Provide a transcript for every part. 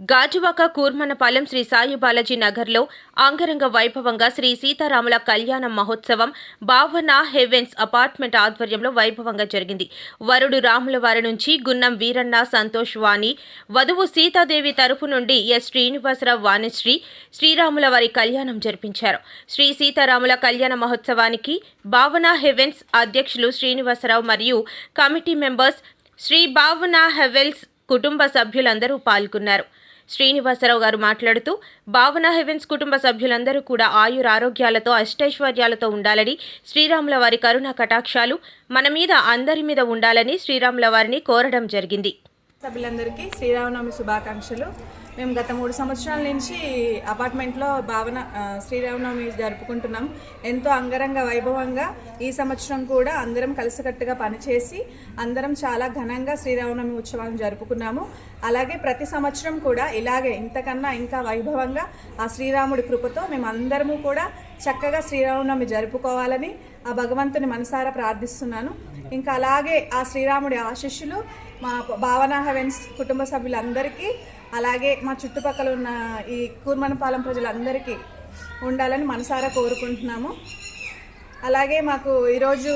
గాజువాక కూర్మనపాలెం శ్రీ సాయి బాలాజీ నగర్లో అంగరంగ వైభవంగా శ్రీ సీతారాముల కళ్యాణ మహోత్సవం భావన హెవెన్స్ అపార్ట్మెంట్ ఆధ్వర్యంలో వైభవంగా జరిగింది. వరుడు రాముల వారి నుంచి గున్నం వీరన్న సంతోష్ వాణి వధువు సీతాదేవి తరపు నుండి ఎస్ శ్రీనివాసరావు వాణిశ్రీ శ్రీరాముల వారి కళ్యాణం జరిపించారు. శ్రీ సీతారాముల కళ్యాణ మహోత్సవానికి భావన హెవెన్స్ అధ్యక్షులు శ్రీనివాసరావు మరియు కమిటీ మెంబర్స్ శ్రీ భావన హెవెల్స్ కుటుంబ సభ్యులందరూ పాల్గొన్నారు. శ్రీనివాసరావు గారు మాట్లాడుతూ భావన హెవెన్స్ కుటుంబ సభ్యులందరూ కూడా ఆయుర ఆరోగ్యాలతో అష్టైశ్వర్యాలతో ఉండాలని శ్రీరాముల వారి కరుణ కటాక్షాలు మన మీద అందరి మీద ఉండాలని శ్రీరాముల వారిని కోరడం జరిగింది. సభ్యులందరికీ శ్రీరామనవమి శుభాకాంక్షలు. మేము గత మూడు సంవత్సరాల నుంచి అపార్ట్మెంట్లో భావన శ్రీరామనవమి జరుపుకుంటున్నాం. ఎంతో అంగరంగ వైభవంగా ఈ సంవత్సరం కూడా అందరం కలిసికట్టుగా పనిచేసి అందరం చాలా ఘనంగా శ్రీరామనవమి ఉత్సవాలను జరుపుకున్నాము. అలాగే ప్రతి సంవత్సరం కూడా ఇలాగే ఇంతకన్నా ఇంకా వైభవంగా ఆ శ్రీరాముడి కృపతో మేము అందరము కూడా చక్కగా శ్రీరామనవమి జరుపుకోవాలని ఆ భగవంతుని మనసారా ప్రార్థిస్తున్నాను. ఇంకా అలాగే ఆ శ్రీరాముడి ఆశీస్సులు మా భావనా హెవెన్స్ కుటుంబ సభ్యులందరికీ అలాగే మా చుట్టుపక్కల ఉన్న ఈ కూర్మనపాలెం ప్రజలందరికీ ఉండాలని మనసారా కోరుకుంటున్నాము. అలాగే మాకు ఈరోజు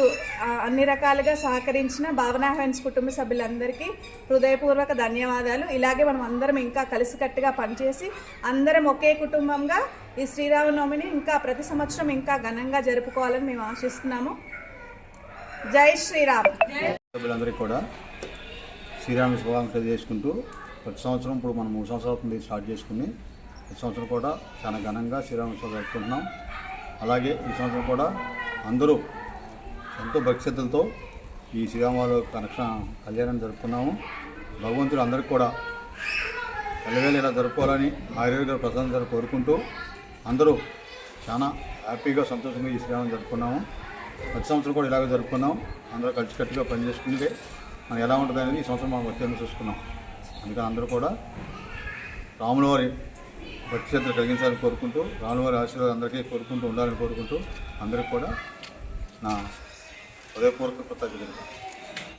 అన్ని రకాలుగా సహకరించిన భావన హెన్స్ కుటుంబ సభ్యులందరికీ హృదయపూర్వక ధన్యవాదాలు. ఇలాగే మనం అందరం ఇంకా కలిసికట్టుగా పనిచేసి అందరం ఒకే కుటుంబంగా ఈ శ్రీరామనవమిని ఇంకా ప్రతి సంవత్సరం ఇంకా ఘనంగా జరుపుకోవాలని మేము ఆశిస్తున్నాము. జై శ్రీరామ్. సభ్యులందరికీ కూడా శ్రీరామ శుభాకాంక్షలు చేసుకుంటూ ప్రతి సంవత్సరం ఇప్పుడు మనం మూడు సంవత్సరాల నుండి స్టార్ట్ చేసుకుని ప్రతి సంవత్సరం కూడా చాలా ఘనంగా శ్రీరామ శుభ జరుపుకుంటున్నాం. అలాగే ఈ సంవత్సరం కూడా అందరూ ఎంతో భక్తిశ్రద్ధలతో ఈ శ్రీరామవారి కనెక్షన్ కళ్యాణం జరుపుకున్నాము. భగవంతుడు అందరికీ కూడా ఎల్లవేళ ఇలా జరుపుకోవాలని ఆరోగ్య ప్రసాదం గారు కోరుకుంటూ అందరూ చాలా హ్యాపీగా సంతోషంగా ఈ శ్రీరామం జరుపుకున్నాము. ప్రతి సంవత్సరం కూడా ఇలాగే జరుపుకున్నాం. అందరూ కలిసికట్టుగా పనిచేసుకుంటే మనం ఎలా ఉంటుంది అనేది ఈ సంవత్సరం మనం వచ్చేందుకు చూసుకున్నాం. అందుకని అందరూ కూడా రాములవారి వారి కలిగించాలని కోరుకుంటూ రాములవారి ఆశీర్వాదం అందరికీ కోరుకుంటూ ఉండాలని కోరుకుంటూ అందరికీ కూడా నా హృదయపూర్వక కృతజ్ఞతలు.